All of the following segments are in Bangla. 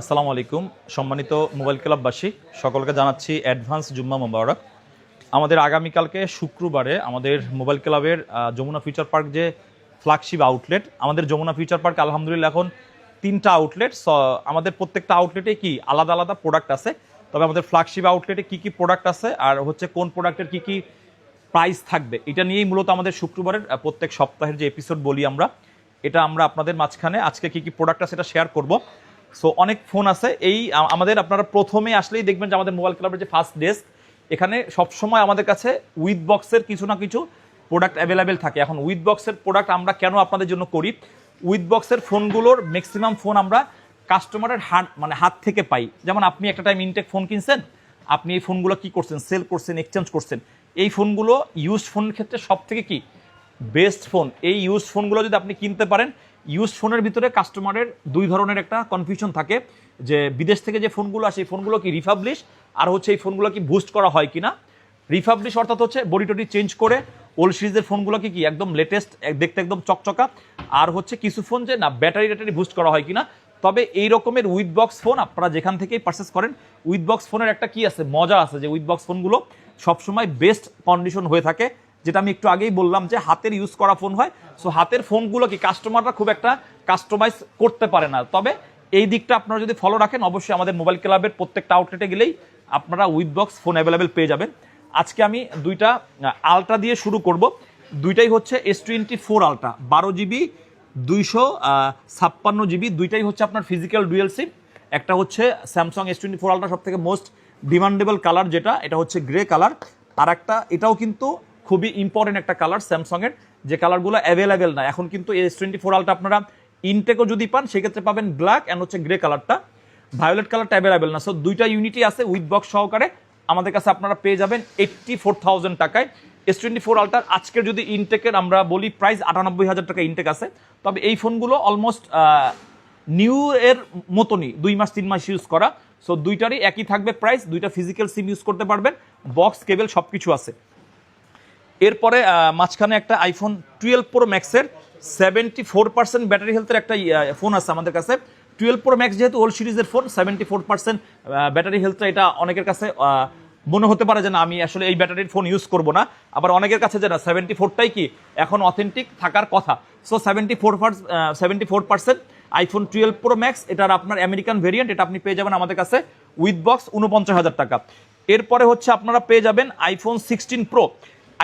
আসসালামু আলাইকুম। সম্মানিত মোবাইল ক্লাববাসী, সকলকে জানাচ্ছি অ্যাডভান্স জুম্মা মোবারক। আমাদের আগামীকালকে শুক্রবারে আমাদের মোবাইল ক্লাবের যমুনা ফিউচার পার্ক যে ফ্ল্যাগশিপ আউটলেট আমাদের যমুনা ফিউচার পার্ক আলহামদুলিল্লাহ এখন তিনটা আউটলেট আমাদের প্রত্যেকটা আউটলেটে কি আলাদা আলাদা প্রোডাক্ট আছে, তবে আমাদের ফ্ল্যাগশিপ আউটলেটে কি কি প্রোডাক্ট আছে আর হচ্ছে কোন প্রোডাক্টের কি কি প্রাইস থাকবে, এটা নিয়েই মূলত আমাদের শুক্রবারের প্রত্যেক সপ্তাহের যে এপিসোড বলি আমরা, এটা আমরা আপনাদের মাঝখানে আজকে কি কি প্রোডাক্ট আছে সেটা শেয়ার করব। সো অনেক ফোন আছে। এই আমাদের আপনারা প্রথমে আসলেই দেখবেন যে আমাদের মোবাইল ক্লাবের যে ফার্স্ট ডেস্ক এখানে সবসময় আমাদের কাছে উইথ বক্সের কিছু না কিছু প্রোডাক্ট অ্যাভেলেবেল থাকে। এখন উইথ বক্সের প্রোডাক্ট আমরা কেন আপনাদের জন্য করি? উইথ বক্সের ফোনগুলোর ম্যাক্সিমাম ফোন আমরা কাস্টমারের হাত মানে হাত থেকে পাই। যেমন আপনি একটা টাইম ইনটেক ফোন কিনছেন, আপনি এই ফোনগুলো কি করছেন? সেল করছেন এক্সচেঞ্জ করছেন। এই ফোনগুলো ইউজ ফোনের ক্ষেত্রে সব থেকে কি? বেস্ট ফোন এই ইউজ ফোনগুলো যদি আপনি কিনতে পারেন ইউজ ফোনের ভিতরে কাস্টমারের দুই ধরনের একটা কনফিউশন থাকে, যে বিদেশ থেকে যে ফোনগুলো আসে, এই ফোনগুলো কি রিফাবলিশ আর হচ্ছে এই ফোনগুলো কি বুস্ট করা হয় কিনা? রিফাবলিশ অর্থাৎ হচ্ছে বডি টডি চেঞ্জ করে ওল্ড সিরিজের ফোনগুলোকে কি একদম লেটেস্ট দেখতে একদম চকচকা। আর হচ্ছে কিছু ফোন যে না ব্যাটারি ট্যাটারি বুস্ট করা হয় কিনা? তবে এই রকমের উইথ বক্স ফোন আপনারা যেখান থেকেই পারচেস করেন উইথ বক্স ফোনের একটা কি আছে, মজা আছে যে উইথ বক্স ফোনগুলো সবসময় বেস্ট কন্ডিশন হয়ে থাকে। যেটা আমি একটু আগেই বললাম যে হাতের ইউজ করা ফোন হয়। সো হাতের ফোনগুলো কি কাস্টমাররা খুব একটা কাস্টমাইজ করতে পারে না। তবে এই দিকটা আপনারা যদি ফলো রাখেন, অবশ্যই আমাদের মোবাইল ক্লাবের প্রত্যেকটা আউটলেটে গেলেই আপনারা উইথ বক্স ফোন অ্যাভেলেবেল পেয়ে যাবেন। আজকে আমি দুইটা আলট্রা দিয়ে শুরু করব। দুইটাই হচ্ছে এস টোয়েন্টি ফোর আলট্রা বারো জিবি, দুইশো ছাপ্পান্ন জিবি। দুইটাই হচ্ছে আপনার ফিজিক্যাল ডুয়েল সিম একটা হচ্ছে Samsung S twenty four ultra সব থেকে মোস্ট ডিমান্ডেবল কালার যেটা, এটা হচ্ছে গ্রে কালার আর একটা, এটাও কিন্তু খুবই ইম্পর্টেন্ট একটা কালার স্যামসংয়ের যে কালারগুলো অ্যাভেলেবেল না এখন কিন্তু এস টোয়েন্টি ফোর আলটা আপনারা ইনটেকও যদি পান, সেক্ষেত্রে পাবেন ব্ল্যাক অ্যান্ড হচ্ছে গ্রে কালারটা ভায়োলেট কালারটা অ্যাভেলেবেল না। সো দুইটা ইউনিটি আছে উইথ বক্স সহকারে। আমাদের কাছে আপনারা পেয়ে যাবেন এইট্টি ফোর থাউজেন্ড টাকায়। এস টোয়েন্টি ফোর আলটার আজকের যদি ইনটেকের আমরা বলি প্রাইস আটানব্বই হাজার টাকা ইনটেক আছে। তবে এই ফোনগুলো অলমোস্ট নিউ এর মতনই। দুই মাস, তিন মাস ইউজ করা। সো দুইটারই একই থাকবে প্রাইস দুইটা ফিজিক্যাল সিম ইউজ করতে পারবেন। বক্স কেবল সব কিছু আছে। এরপরে মাঝখানে একটা আইফোন টুয়েলভ প্রো ম্যাক্সের সেভেন্টি ফোর পার্সেন্ট ব্যাটারি হেলথের একটা ফোন আছে আমাদের কাছে। টুয়েলভ প্রো ম্যাক্স যেহেতু ওল্ড সিরিজের phone seventy four percent battery হেলথটা এটা অনেকের কাছে মনে হতে পারে যে না, আমি আসলে এই ব্যাটারির ফোন ইউজ করব না। আবার অনেকের কাছে যে না সেভেন্টি ফোরটাই কি এখন অথেন্টিক থাকার কথা। So seventy four seventy four percent iPhone twelve Pro Max এটার আপনার আমেরিকান ভেরিয়েন্ট এটা আপনি পেয়ে যাবেন আমাদের কাছে উইথ বক্স উনপঞ্চাশ হাজার টাকা। এরপরে হচ্ছে আপনারা পেয়ে যাবেন iPhone sixteen Pro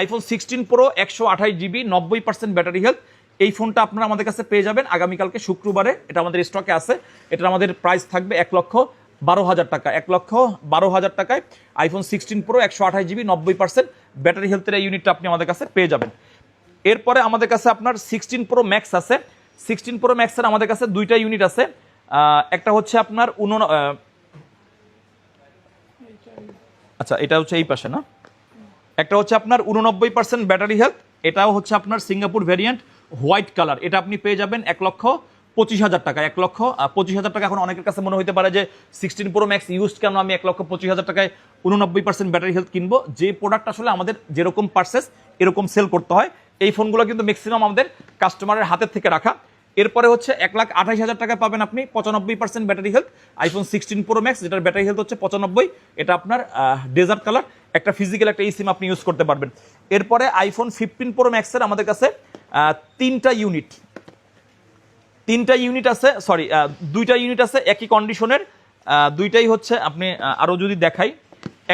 iPhone sixteen Pro একশো আঠাশ জিবি নব্বই পার্সেন্ট ব্যাটারি হেলথ এই ফোনটা আপনারা আমাদের কাছে পেয়ে যাবেন আগামীকালকে শুক্রবারে। এটা আমাদের স্টকে আছে। এটা আমাদের প্রাইস থাকবে এক লক্ষ বারো হাজার টাকা। এক লক্ষ বারো হাজার টাকায় আইফোন সিক্সটিন প্রো একশো আঠাশ জিবি নব্বই পার্সেন্ট ব্যাটারি হেলথের এই ইউনিটটা আপনি আমাদের কাছে পেয়ে যাবেন। এরপরে আমাদের কাছে আপনার সিক্সটিন প্রো ম্যাক্স আছে। সিক্সটিন প্রো ম্যাক্সের আমাদের কাছে দুইটা ইউনিট আছে। একটা হচ্ছে আপনার উন আচ্ছা এটা হচ্ছে এই পাশে না? একটা হচ্ছে আপনার উননব্বই পার্সেন্ট ব্যাটারি হেলথ এটাও হচ্ছে আপনার সিঙ্গাপুর ভ্যারিয়েন্ট হোয়াইট কালার এটা আপনি পেয়ে যাবেন এক লক্ষ পঁচিশ হাজার টাকা, এক লক্ষ পঁচিশ হাজার টাকা এখন অনেকের কাছে মনে হতে পারে যে সিক্সটিন প্রো ম্যাক্স ইউজ কেন আমি এক লক্ষ পঁচিশ হাজার টাকায় উননব্বই পার্সেন্ট ব্যাটারি হেলথ কিনবো? যে প্রোডাক্ট আসলে আমাদের যেরকম পার্সেস এরকম সেল করতে হয়। এই ফোনগুলো কিন্তু ম্যাক্সিমাম আমাদের কাস্টমারের হাতের থেকে রাখা। এরপরে হচ্ছে এক লাখ আঠাশ হাজার টাকা পাবেন আপনি, পঁচানব্বই percent battery health iPhone sixteen Pro Max যেটার ব্যাটারি হেলথ হচ্ছে পঁচানব্বই, এটা আপনার ডেজার্ট কালার একটা ফিজিক্যাল একটা এই সিম আপনি ইউজ করতে পারবেন। এরপরে আইফোন ফিফটিন প্রো ম্যাক্সের আমাদের কাছে তিনটা ইউনিট তিনটা ইউনিট আছে সরি দুইটা ইউনিট আছে একই কন্ডিশনের দুইটাই হচ্ছে আপনি আরও যদি দেখাই,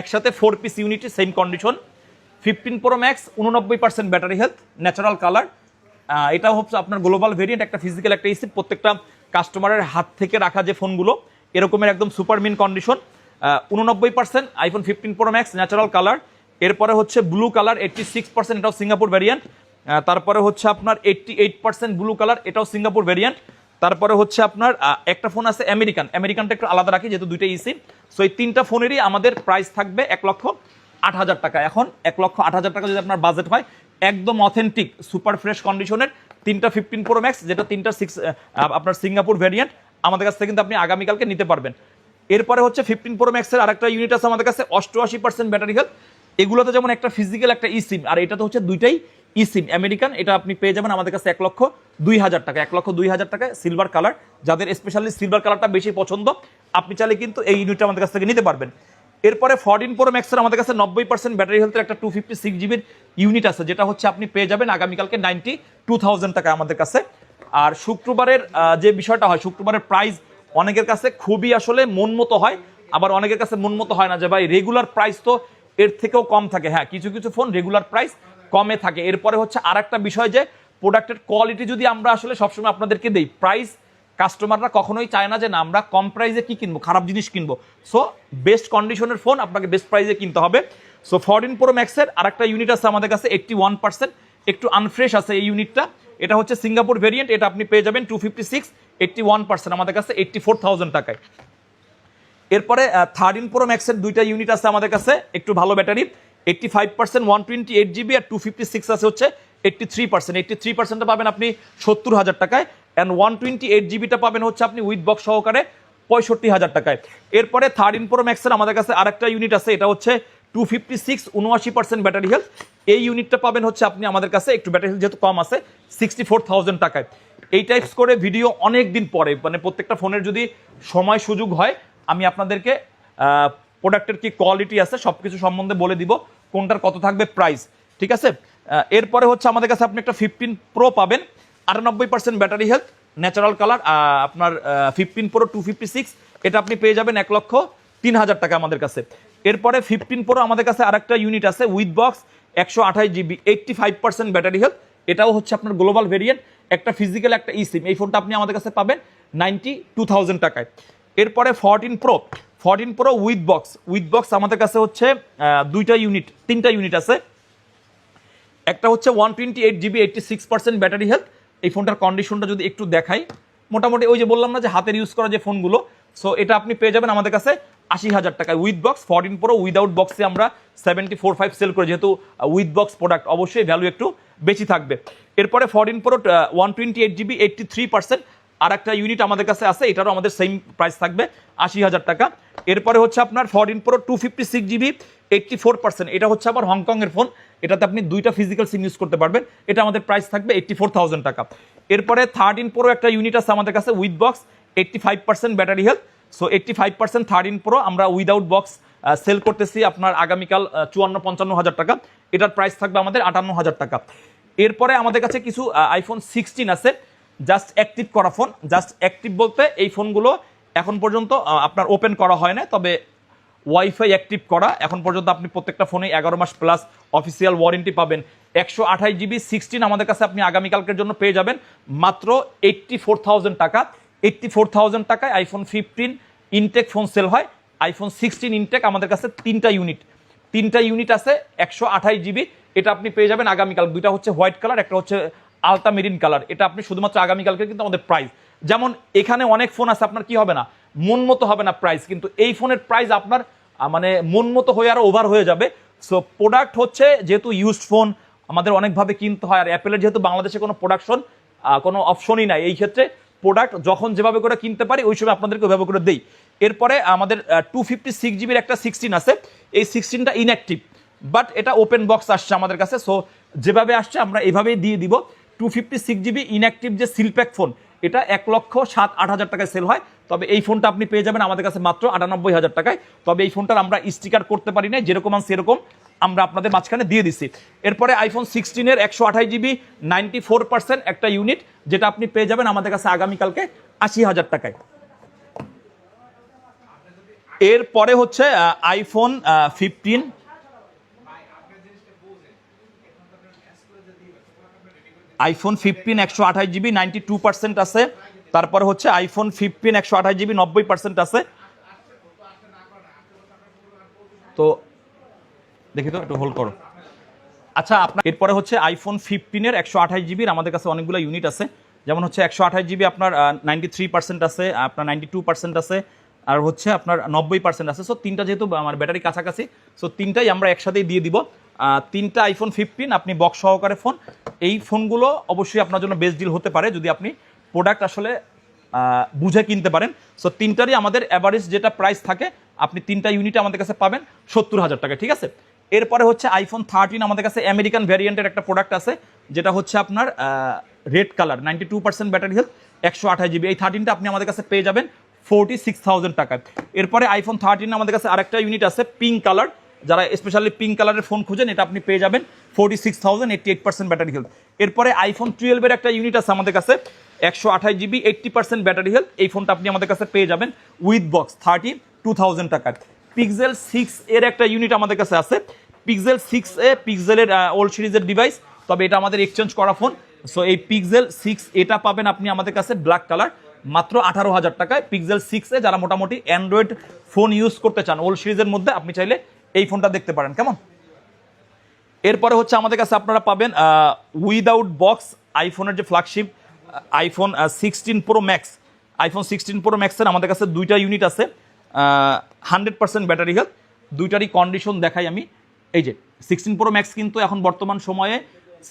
একসাথে four piece unit same condition fifteen Pro Max উননব্বই percent battery health natural colour এটাও হচ্ছে আপনার গ্লোবাল ভেরিয়েন্ট একটা ফিজিক্যাল একটা ইসি প্রত্যেকটা কাস্টমারের হাত থেকে রাখা যে ফোনগুলো এরকমের একদম সুপার মিন কন্ডিশন উননব্বই percent iPhone fifteen Pro Max natural colour এরপরে হচ্ছে blue colour eighty six percent এটাও সিঙ্গাপুর ভ্যারিয়েন্ট তারপরে হচ্ছে আপনার eighty eight percent blue colour এটাও সিঙ্গাপুর ভ্যারিয়েন্ট তারপরে হচ্ছে আপনার একটা ফোন আছে আমেরিকান আমেরিকানটা একটু আলাদা রাখি, যেহেতু দুইটা ইসি সো এই তিনটা ফোনেরই আমাদের প্রাইস থাকবে এক লক্ষ আট হাজার টাকা। এখন এক লক্ষ আট হাজার টাকা যদি আপনার বাজেট হয় একদম অথেন্টিক সুপার ফ্রেশ কন্ডিশনের তিনটা ফিফটিন প্রো ম্যাক্স যেটা তিনটা সিক্স আপনার সিঙ্গাপুর ভ্যারিয়েন্ট আমাদের কাছ থেকে কিন্তু আপনি আগামীকালকে নিতে পারবেন। এরপরে হচ্ছে ফিফটিন প্রো ম্যাক্সের আরেকটা ইউনিট আছে আমাদের কাছে, অষ্টআশি পার্সেন্ট ব্যাটারি হেলথ এগুলোতে যেমন একটা ফিজিক্যাল একটা ই সিম আর এটাতে হচ্ছে দুইটাই ই সিম আমেরিকান এটা আপনি পেয়ে যাবেন আমাদের কাছে এক লক্ষ দুই হাজার টাকা, এক লক্ষ দুই হাজার টাকা সিলভার কালার যাদের স্পেশালি সিলভার কালারটা বেশি পছন্দ, আপনি চাইলে কিন্তু এই ইউনিটটা আমাদের কাছ থেকে নিতে পারবেন। এরপরে ফরটিন প্রো ম্যাক্সের আমাদের কাছে নব্বই পার্সেন্ট ব্যাটারি হেলথের একটা টু ফিফটি সিক্স জিবির ইউনিট আছে, যেটা হচ্ছে আপনি পেয়ে যাবেন আগামীকালকে নাইনটি টু থাউজেন্ড টাকা আমাদের কাছে। আর শুক্রবারের যে বিষয়টা হয়, শুক্রবারের প্রাইস অনেকের কাছে খুবই আসলে মন মতো হয়, আবার অনেকের কাছে মন মতো হয় না যে ভাই রেগুলার প্রাইস তো এর থেকেও কম থাকে। হ্যাঁ কিছু কিছু ফোন রেগুলার প্রাইস কমে থাকে। এরপরে হচ্ছে আর একটা বিষয় যে প্রোডাক্টের কোয়ালিটি যদি আমরা আসলে সবসময় আপনাদেরকে দেই প্রাইস কাস্টমাররা কখনোই চায় না যে, না, আমরা কম প্রাইসে কি কিনবো? খারাপ জিনিস কিনবো। সো বেস্ট কন্ডিশনের ফোন আপনাকে বেস্ট প্রাইসে কিনতে হবে। সো ফরটিন প্রো ম্যাক্সের আর একটা ইউনিট আছে আমাদের কাছে এইটটি ওয়ান পার্সেন্ট একটু আনফ্রেশ আছে এই ইউনিটটা এটা হচ্ছে সিঙ্গাপুর ভেরিয়েন্ট এটা আপনি পেয়ে যাবেন two fifty six eighty one percent আমাদের কাছে এইটটি ফোর থাউজেন্ড টাকায়। এরপরে থার্টিন প্রো ম্যাক্সের দুইটা ইউনিট আছে আমাদের কাছে, একটু ভালো battery eighty five percent one twenty eight GB আর টু ফিফটি সিক্স আছে হচ্ছে eighty three percent eighty three পার্সেন্টটা পাবেন আপনি সত্তর হাজার টাকায়। অ্যান্ড ওয়ান টোয়েন্টি এইট জিবিটা পাবেন হচ্ছে আপনি উইথ বক্স সহকারে পঁয়ষট্টি হাজার টাকায়। এরপরে থার্টিন প্রো ম্যাক্সের আমাদের কাছে আরেকটা ইউনিট আছে, এটা হচ্ছে টু ফিফটি সিক্স উনআশি পার্সেন্ট ব্যাটারি হেলথ এই ইউনিটটা পাবেন হচ্ছে আপনি আমাদের কাছে, একটু ব্যাটারি হেলথ যেহেতু কম আছে সিক্সটি ফোর থাউজেন্ড টাকায়। এই টাইপস করে ভিডিও অনেক দিন পরে মানে প্রত্যেকটা ফোনের যদি সময় সুযোগ হয়, আমি আপনাদেরকে প্রোডাক্টের কি কোয়ালিটি আছে সব কিছু সম্বন্ধে বলে দিব, কোনটার কত থাকবে প্রাইস ঠিক আছে? এরপরে হচ্ছে আমাদের কাছে আপনি একটা ফিফটিন প্রো পাবেন। আটানব্বই percent battery health natural colour আপনার fifteen pro two fifty six এটা আপনি পেয়ে যাবেন এক লক্ষ তিন হাজার টাকা আমাদের কাছে। এরপরে ফিফটিন প্রো আমাদের কাছে আরেকটা ইউনিট আছে উইথ বক্স একশো আঠাশ GB eighty five percent battery health এটাও হচ্ছে আপনার গ্লোবাল ভেরিয়েন্ট একটা ফিজিক্যাল একটা ই সিম এই ফোনটা আপনি আমাদের কাছে পাবেন নাইনটি টু থাউজেন্ড টাকায়। এরপরে fourteen pro fourteen pro with box with box আমাদের কাছে হচ্ছে দুইটা ইউনিট তিনটা ইউনিট আছে। একটা হচ্ছে one twenty eight GB eighty six percent battery health এই ফোনটার কন্ডিশনটা যদি একটু দেখাই, মোটামুটি ওই যে বললাম না যে হাতের ইউজ করা যে ফোনগুলো সো এটা আপনি পেয়ে যাবেন আমাদের কাছে আশি হাজার টাকায় with box fourteen pro without বক্সে আমরা সেভেন্টি ফোর ফাইভ সেল করি যেহেতু উইথ বক্স প্রোডাক্ট অবশ্যই ভ্যালু একটু বেশি থাকবে। এরপরে fourteen pro one twenty eight GB eighty three percent আর একটা ইউনিট আমাদের কাছে আছে, এটারও আমাদের সেম প্রাইস থাকবে, আশি হাজার টাকা। এরপরে হচ্ছে আপনার fourteen pro two fifty six GB eighty four percent এটা হচ্ছে আবার হংকংয়ের ফোন এটাতে আপনি দুইটা ফিজিক্যাল সিম ইউজ করতে পারবেন। এটা আমাদের প্রাইস থাকবে এইটটি ফোর থাউজেন্ড টাকা। এরপরে থার্টিন প্রো একটা ইউনিট আছে আমাদের কাছে with box eighty five percent battery health so eighty five percent thirteen pro আমরা উইদাউট বক্স সেল করতেছি আপনার আগামীকাল চুয়ান্ন পঞ্চান্ন হাজার টাকা। এটার প্রাইস থাকবে আমাদের আটান্ন হাজার টাকা। এরপরে আমাদের কাছে কিছু আইফোন সিক্সটিন আছে। জাস্ট অ্যাক্টিভ করা ফোন জাস্ট অ্যাক্টিভ বলতে এই ফোনগুলো এখন পর্যন্ত আপনার ওপেন করা হয় না তবে ওয়াইফাই অ্যাক্টিভ করা, এখন পর্যন্ত আপনি প্রত্যেকটা ফোনে এগারো মাস প্লাস অফিসিয়াল ওয়ারেন্টি পাবেন। একশো আঠাশ জিবি সিক্সটিন আমাদের কাছে আপনি আগামীকালকের জন্য পেয়ে যাবেন। মাত্র এইট্টি ফোর থাউজেন্ড টাকা। এইট্টি ফোর থাউজেন্ড টাকায় iPhone fifteen intact phone sell হয়। আইফোন সিক্সটিন ইনটেক আমাদের কাছে তিনটা ইউনিট তিনটা ইউনিট আছে একশো আঠাশ জিবি এটা আপনি পেয়ে যাবেন আগামীকাল। দুইটা হচ্ছে হোয়াইট কালার একটা হচ্ছে আলতা মেরিন কালার। এটা আপনি শুধুমাত্র আগামীকালকে কিন্তু আমাদের প্রাইস যেমন এখানে অনেক ফোন আছে, আপনার কি হবে না? মন মতো হবে না প্রাইস কিন্তু এই ফোনের প্রাইস আপনার মানে মন মতো হয়ে আরও ওভার হয়ে যাবে। সো প্রোডাক্ট হচ্ছে যেহেতু ইউজড ফোন আমাদের অনেকভাবে কিনতে হয়। আর অ্যাপেলের যেহেতু বাংলাদেশে কোনো প্রোডাকশন কোনো অপশনই নাই এই ক্ষেত্রে প্রোডাক্ট যখন যেভাবে করে কিনতে পারি, ওই সময় আপনাদেরকে ওইভাবে করে দেই। এরপরে আমাদের টু ফিফটি সিক্স জিবির একটা সিক্সটিন আছে। এই সিক্সটিনটা ইনঅ্যাক্টিভ বাট এটা ওপেন বক্স আসছে আমাদের কাছে। সো যেভাবে আসছে, আমরা এভাবেই দিয়ে দিব। Two fifty six GB inactive যে সিলপ্যাক ফোন এটা এক লক্ষ সাত আট হাজার টাকায় সেল হয়। তবে এই ফোনটা আপনি পেয়ে যাবেন আমাদের কাছে মাত্র আটানব্বই হাজার টাকায়। তবে এই ফোনটার আমরা স্টিকার করতে পারি না যেরকম আছে সেরকম আমরা আপনাদের মাঝখানে দিয়ে দিচ্ছি এরপরে আইফোন সিক্সটিনের একশো আঠাশ জিবি নাইনটি ফোর পার্সেন্ট একটা ইউনিট যেটা আপনি পেয়ে যাবেন আমাদের কাছে আগামীকালকে আশি হাজার টাকায়। এরপরে হচ্ছে আইফোন ফিফটিন আইফোন ফিফটিন একশো আঠাশ জিবি নাইনটি টু পার্সেন্ট আছে। তারপরে হচ্ছে আইফোন ফিফটিন একশো আঠাশ জিবি নব্বই পার্সেন্ট আছে। তো দেখি তো, একটু হোল্ড করো। আচ্ছা আপনার এরপরে হচ্ছে আইফোন ফিফটিনের একশো আঠাশ জিবির আমাদের কাছে অনেকগুলো ইউনিট আছে। যেমন হচ্ছে একশো আঠাশ জিবি আপনার নাইনটি থ্রি পার্সেন্ট আছে, আপনার নাইনটি টু পার্সেন্ট আছে, আর হচ্ছে আপনার নব্বই পার্সেন্ট আছে। সো তিনটা যেহেতু, আমার ব্যাটারি কাছাকাছি সো তিনটাই আমরা একসাথেই দিয়ে দিব। তিনটা আইফোন ফিফটিন আপনি বক্স সহকারে ফোন এই ফোনগুলো অবশ্যই আপনার জন্য বেস্ট ডিল হতে পারে যদি আপনি প্রোডাক্ট আসলে বুঝে কিনতে পারেন। সো তিনটারই আমাদের অ্যাভারেজ যেটা প্রাইস থাকে, আপনি তিনটা ইউনিট আমাদের কাছে পাবেন সত্তর হাজার টাকা, ঠিক আছে? এরপরে হচ্ছে আইফোন থার্টিন আমাদের কাছে আমেরিকান ভ্যারিয়েন্টের একটা প্রোডাক্ট আছে, যেটা হচ্ছে আপনার red colour ninety two percent battery health একশো আঠাশ জিবি এই থার্টিনটা আপনি আমাদের কাছে পেয়ে যাবেন ফোরটি সিক্স থাউজেন্ড টাকায়। এরপরে আইফোন থার্টিন আমাদের কাছে আরেকটা ইউনিট আছে পিঙ্ক কালার যারা স্পেশালি পিঙ্ক কালারের ফোন খুঁজেন, এটা আপনি পেয়ে যাবেন। Forty six thousand eighty eight percent battery health এরপরে আইফোন টুয়েলভের একটা ইউনিট আছে আমাদের কাছে, একশো আঠাশ GB eighty percent battery health এই ফোনটা আপনি আমাদের কাছে পেয়ে যাবেন with box thirty two thousand টাকায় পিক্সেল সিক্স এর একটা ইউনিট আমাদের কাছে আছে। পিক্সেল সিক্স এ পিক্সেলের ওল্ড সিরিজের ডিভাইস তবে এটা আমাদের এক্সচেঞ্জ করা ফোন সো এই পিক্সেল সিক্স এটা পাবেন আপনি আমাদের কাছে ব্ল্যাক কালার মাত্র আঠারো হাজার টাকায়। পিক্সেল সিক্সে যারা মোটামুটি অ্যান্ড্রয়েড ফোন ইউজ করতে চান ওল্ড সিরিজের মধ্যে, আপনি চাইলে এই ফোনটা দেখতে পারেন, কেমন? এরপরে হচ্ছে আমাদের কাছে আপনারা পাবেন উইদাউট বক্স আইফোনের যে flagship iPhone sixteen pro max iPhone sixteen pro ম্যাক্সের আমাদের কাছে দুইটা ইউনিট আছে হান্ড্রেড পার্সেন্ট ব্যাটারি হেলথ দুইটারই কন্ডিশন দেখাই আমি। এই যে সিক্সটিন প্রো ম্যাক্স কিন্তু এখন বর্তমান সময়ে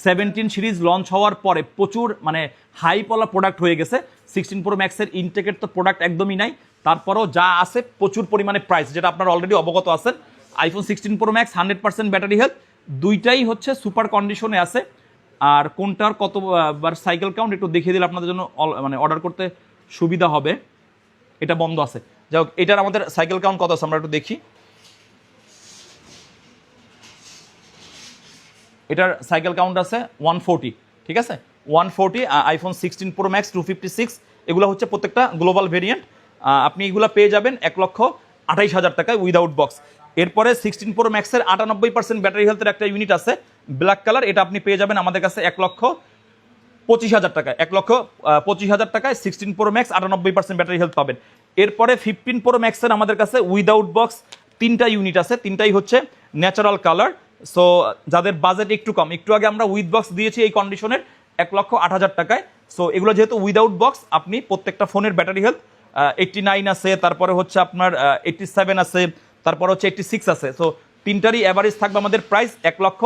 সেভেন্টিন সিরিজ লঞ্চ হওয়ার পরে প্রচুর মানে হাইপলা প্রোডাক্ট হয়ে গেছে। সিক্সটিন প্রো ম্যাক্সের ইনটেকের তো প্রোডাক্ট একদমই নাই। তারপরও যা আছে প্রচুর পরিমাণে প্রাইস যেটা আপনারা অলরেডি অবগত আছেন। IPhone sixteen pro max hundred percent battery health দুইটাই হচ্ছে সুপার কন্ডিশনে আছে। আর কোনটার কত বার সাইকেল কাউন্ট একটু দেখিয়ে দিলে আপনাদের জন্য মানে অর্ডার করতে সুবিধা হবে। এটা বন্ধ আছে। যাই হোক, এটার আমাদের সাইকেল কাউন্ট কত আছে আমরা একটু দেখি। এটার সাইকেল কাউন্ট আছে ওয়ান ফোরটি ঠিক আছে? One forty iPhone sixteen pro max two fifty six এগুলো হচ্ছে প্রত্যেকটা গ্লোবাল ভেরিয়েন্ট আপনি এগুলো পেয়ে যাবেন এক লক্ষ আঠাইশ হাজার টাকায় উইদাউট বক্স এরপরে সিক্সটিন প্রো ম্যাক্সের আটানব্বই পার্সেন্ট ব্যাটারি হেলথের একটা ইউনিট আছে ব্ল্যাক কালার এটা আপনি পেয়ে যাবেন আমাদের কাছে এক লক্ষ পঁচিশ হাজার টাকায়, এক লক্ষ পঁচিশ হাজার টাকায় সিক্সটিন প্রো ম্যাক্স আটানব্বই পার্সেন্ট ব্যাটারি হেলথ পাবেন। এরপরে ফিফটিন প্রো ম্যাক্সের আমাদের কাছে উইদাউট বক্স তিনটা ইউনিট আছে, তিনটাই হচ্ছে ন্যাচারাল কালার সো যাদের বাজেট একটু কম, একটু আগে আমরা উইথ বক্স দিয়েছি এই কন্ডিশনের এক লক্ষ আট হাজার টাকায়। সো এগুলো যেহেতু উইদাউট বক্স আপনি প্রত্যেকটা ফোনের ব্যাটারি হেলথ এইটটি নাইন আছে, তারপরে হচ্ছে আপনার এইটটি সেভেন আছে তারপর হচ্ছে এইটটি সিক্স আছে। সো তিনটারই অ্যাভারেজ থাকবে আমাদের প্রাইস এক লক্ষ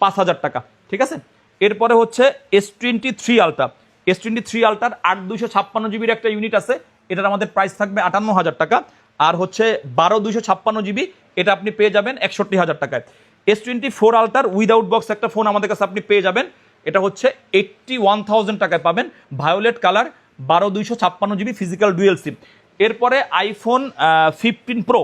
পাঁচ হাজার টাকা, ঠিক আছে? এরপরে হচ্ছে S twenty three ultra S twenty three আলট্রার আট দুশো ছাপ্পান্ন জিবির একটা ইউনিট আছে। এটার আমাদের প্রাইস থাকবে আটান্ন হাজার টাকা। আর হচ্ছে বারো দুইশো ছাপ্পান্ন জিবি এটা আপনি পেয়ে যাবেন একষট্টি হাজার টাকায়। এস টোয়েন্টি ফোর আলট্রার উইদাউট বক্স একটা ফোন আমাদের কাছে আপনি পেয়ে যাবেন। এটা হচ্ছে এইট্টি ওয়ান থাউজেন্ড টাকায় পাবেন। ভায়োলেট কালার বারো দুইশো ছাপ্পান্ন জিবি ফিজিক্যাল ডুয়েল সিম এরপরে iPhone fifteen pro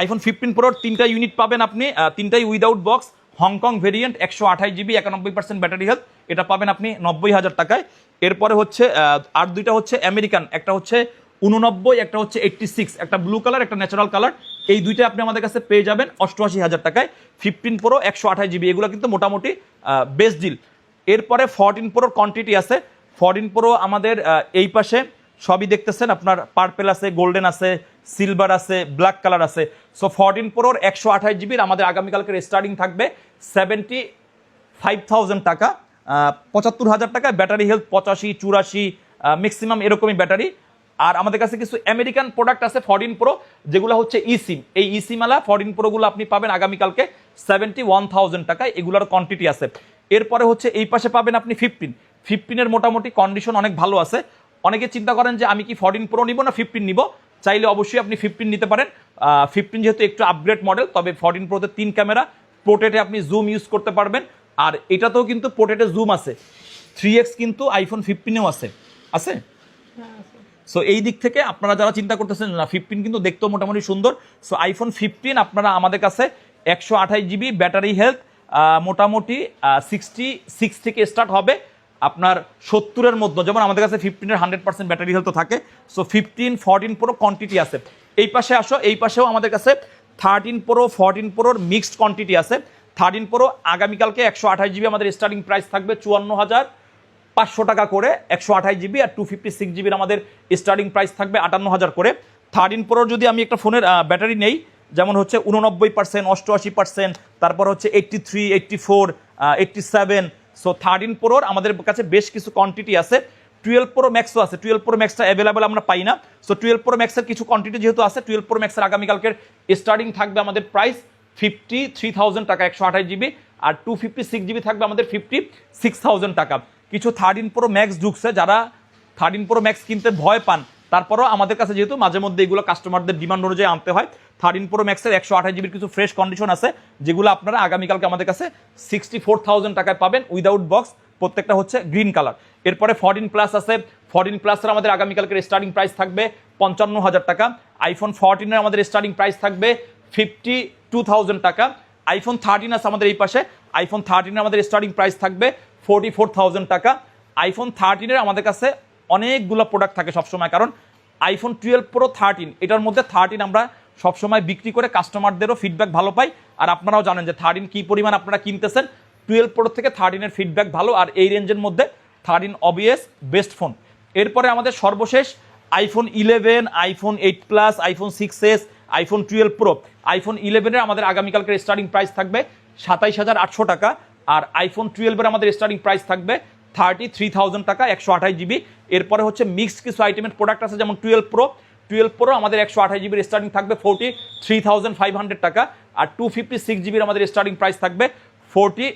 iPhone fifteen প্রোর তিনটা ইউনিট পাবেন আপনি তিনটাই উইদাউট বক্স হংকং ভেরিয়েন্ট একশো আঠাশ জিবি একানব্বই পার্সেন্ট ব্যাটারি হেলথ এটা পাবেন আপনি নব্বই হাজার টাকায়। এরপরে হচ্ছে আর দুইটা হচ্ছে আমেরিকান একটা হচ্ছে উননব্বই, একটা হচ্ছে এইট্টি সিক্স একটা ব্লু কালার একটা ন্যাচারাল কালার এই দুইটা আপনি আমাদের কাছে পেয়ে যাবেন অষ্টআশি হাজার টাকায়। ফিফটিন প্রো একশো আঠাশ জিবি এগুলো কিন্তু মোটামুটি বেস্ট ডিল এরপরে ফরটিন প্রোর কোয়ান্টিটি আছে। ফরটিন প্রো আমাদের এই পাশে সবই দেখতেছেন। আপনার পার্পেল আছে গোল্ডেন আছে সিলভার আছে ব্ল্যাক কালার আছে। সো ফরটিন প্রোর একশো আঠাশ জিবির আমাদের আগামীকালকের স্টার্টিং থাকবে সেভেন্টি ফাইভ থাউজেন্ড টাকা পঁচাত্তর হাজার টাকা ব্যাটারি হেলথ পঁচাশি, চুরাশি ম্যাক্সিমাম এরকমই ব্যাটারি আর আমাদের কাছে কিছু আমেরিকান প্রোডাক্ট আছে ফরটিন প্রো যেগুলো হচ্ছে ই সিম এই ই সিমালা ফরটিন প্রোগুলো আপনি পাবেন আগামীকালকে সেভেন্টি ওয়ান থাউজেন্ড টাকায়। এগুলোর কোয়ান্টিটি আছে। এরপরে হচ্ছে এই পাশে পাবেন আপনি ফিফটিন ফিফটিনের মোটামুটি কন্ডিশন অনেক ভালো আছে। অনেকে চিন্তা করেন যে আমি কি ফরটিন প্রো নিব না ফিফটিন নিব? চাইলে অবশ্যই আপনি ফিফটিন নিতে পারেন। ফিফটিন যেহেতু একটু আপগ্রেড মডেল তবে ফরটিন প্রোতে তিন ক্যামেরা পোর্ট্রেটে আপনি জুম ইউজ করতে পারবেন। আর এটাতেও কিন্তু পোর্ট্রেটে জুম আছে। থ্রি এক্স কিন্তু আইফোন ফিফটিনেও আছে। আছে? সো এই দিক থেকে আপনারা যারা চিন্তা করতেছেন, না ফিফটিন কিন্তু দেখতেও মোটামুটি সুন্দর। সো আইফোন ফিফটিন আপনারা আমাদের কাছে একশো আঠাশ জিবি ব্যাটারি হেলথ মোটামুটি সিক্সটি সিক্স থেকে স্টার্ট হবে। আপনার সত্তরের মধ্যে, যেমন আমাদের কাছে ফিফটিনের হান্ড্রেড পার্সেন্ট ব্যাটারি হেলথ থাকে so fifteen fourteen pro quantity আছে। এই পাশে আসো, এই পাশেও আমাদের কাছে থার্টিন প্রো ফোরটিন প্রোর মিক্সড কোয়ান্টিটি আছে। থার্টিন প্রো আগামীকালকে একশো আঠাশ জিবি আমাদের স্টার্টিং প্রাইস থাকবে চুয়ান্ন হাজার পাঁচশো টাকা করে, একশো আঠাশ জিবি আর টু ফিফটি সিক্স জিবির আমাদের স্টার্টিং প্রাইস থাকবে আটান্ন হাজার করে। থার্টিন প্রোর যদি আমি একটা ফোনের ব্যাটারি নেই, যেমন হচ্ছে উননব্বই পার্সেন্ট অষ্টআশি পার্সেন্ট তারপর হচ্ছে eighty three eighty four eighty seven so thirteen প্রোর আমাদের কাছে বেশ কিছু কোয়ান্টিটি আছে। টুয়েলভ প্রো ম্যাক্সও আছে। টুয়েলভ প্রো ম্যাক্সটা অ্যাভেলেবেল আমরা পাই না। সো টুয়েলভ প্রো ম্যাক্সের কিছু কোয়ান্টিটি যেহেতু আছে টুয়েলভ প্রো ম্যাক্সের আগামীকালকের স্টার্টিং থাকবে আমাদের প্রাইস ফিফটি থ্রি থাউজেন্ড টাকা, একশো আঠাশ জিবি আর টু ফিফটি সিক্স জিবি থাকবে আমাদের ফিফটি সিক্স থাউজেন্ড টাকা। কিছু থার্টিন প্রো ম্যাক্স ঢুকছে, যারা থার্টিন প্রো ম্যাক্স কিনতে ভয় পান তারপরও আমাদের কাছে যেহেতু মাঝে মধ্যে এগুলো কাস্টমারদের ডিমান্ড অনুযায়ী আনতে হয় থার্টিন প্রো ম্যাক্সের একশো আঠাশ জিবির কিছু ফ্রেশ কন্ডিশন আছে, যেগুলো আপনারা আগামীকালকে আমাদের কাছে সিক্সটি ফোর থাউজেন্ড টাকায় পাবেন উইদাউট বক্স প্রত্যেকটা হচ্ছে গ্রিন কালার এরপরে ফরটিন প্লাস আছে ফোরটিন প্লাসের আমাদের আগামীকালকের স্টার্টিং প্রাইস থাকবে পঞ্চান্ন হাজার টাকা আইফোন ফোরটিনের আমাদের স্টার্টিং প্রাইস থাকবে ফিফটি টু থাউজেন্ড টাকা আইফোন থার্টিন আছে আমাদের এই পাশে আইফোন থার্টিনের আমাদের স্টার্টিং প্রাইস থাকবে ফোরটি ফোর থাউজেন্ড টাকা আইফোন থার্টিনের আমাদের কাছে অনেকগুলো প্রোডাক্ট থাকে সবসময়। কারণ আইফোন টুয়েলভ প্রো থার্টিন এটার মধ্যে থার্টিন আমরা সবসময় বিক্রি করে কাস্টমারদেরও ফিডব্যাক ভালো পাই। আর আপনারাও জানেন যে থার্টিন কী পরিমাণ আপনারা কিনতেছেন? টুয়েলভ প্রো থেকে থার্টিনের ফিডব্যাক ভালো, আর এই রেঞ্জের মধ্যে থার্টিন অবিয়াস বেস্ট ফোন এরপরে আমাদের সর্বশেষ iPhone eleven iPhone eight plus iPhone six S iPhone twelve pro iPhone ইলেভেনের আমাদের আগামীকালকের স্টার্টিং প্রাইস থাকবে সাতাইশ হাজার আটশো টাকা, আর আইফোন টুয়েলভের আমাদের স্টার্টিং প্রাইস থাকবে থার্টি থ্রি থাউজেন্ড টাকা, একশো আঠাশ জিবি এরপরে হচ্ছে মিক্সড কিছু আইটেমের প্রোডাক্ট আছে, যেমন টুয়েলভ প্রো টুয়েলভ প্রো আমাদের একশো আঠাশ জিবির স্টার্টিং থাকবে forty three thousand five hundred টাকা। আর টু ফিফটি সিক্স জিবির আমাদের স্টার্টিং প্রাইস থাকবে ফোরটি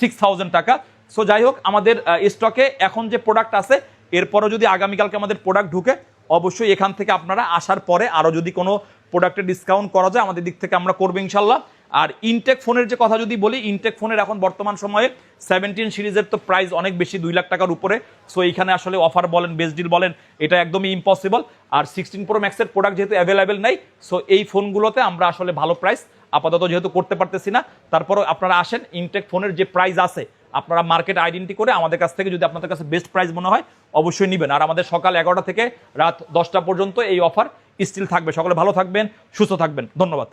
সিক্স থাউজেন্ড টাকা। সো যাই হোক, আমাদের স্টকে এখন যে প্রোডাক্ট আছে, এরপরও যদি আগামীকালকে আমাদের প্রোডাক্ট ঢুকে, অবশ্যই এখান থেকে আপনারা আসার পরে আরও যদি কোনো প্রোডাক্টের ডিসকাউন্ট করা যায়, আমাদের দিক থেকে আমরা করব ইনশাল্লাহ। আর ইনটেক ফোনের যে কথা যদি বলি ইনটেক ফোনের এখন বর্তমান সময়ে সেভেন্টিন সিরিজের তো প্রাইস অনেক বেশি, দুই লাখ টাকার উপরে। সো এইখানে আসলে অফার বলেন বেস্ট ডিল বলেন, এটা একদমই ইম্পসিবল আর সিক্সটিন প্রো ম্যাক্সের প্রোডাক্ট যেহেতু অ্যাভেলেবেল নেই সো এই ফোনগুলোতে আমরা আসলে ভালো প্রাইস আপাতত যেহেতু করতে পারতেছি না। তারপরও আপনারা আসেন ইনটেক ফোনের যে প্রাইস আছে, আপনারা মার্কেট আইডেন্টি করে আমাদের কাছ থেকে যদি আপনাদের কাছে বেস্ট প্রাইস মনে হয়, অবশ্যই নেবেন। আর আমাদের সকাল এগারোটা থেকে রাত দশটা পর্যন্ত এই অফার স্টিল থাকবে। সকলে ভালো থাকবেন, সুস্থ থাকবেন। ধন্যবাদ।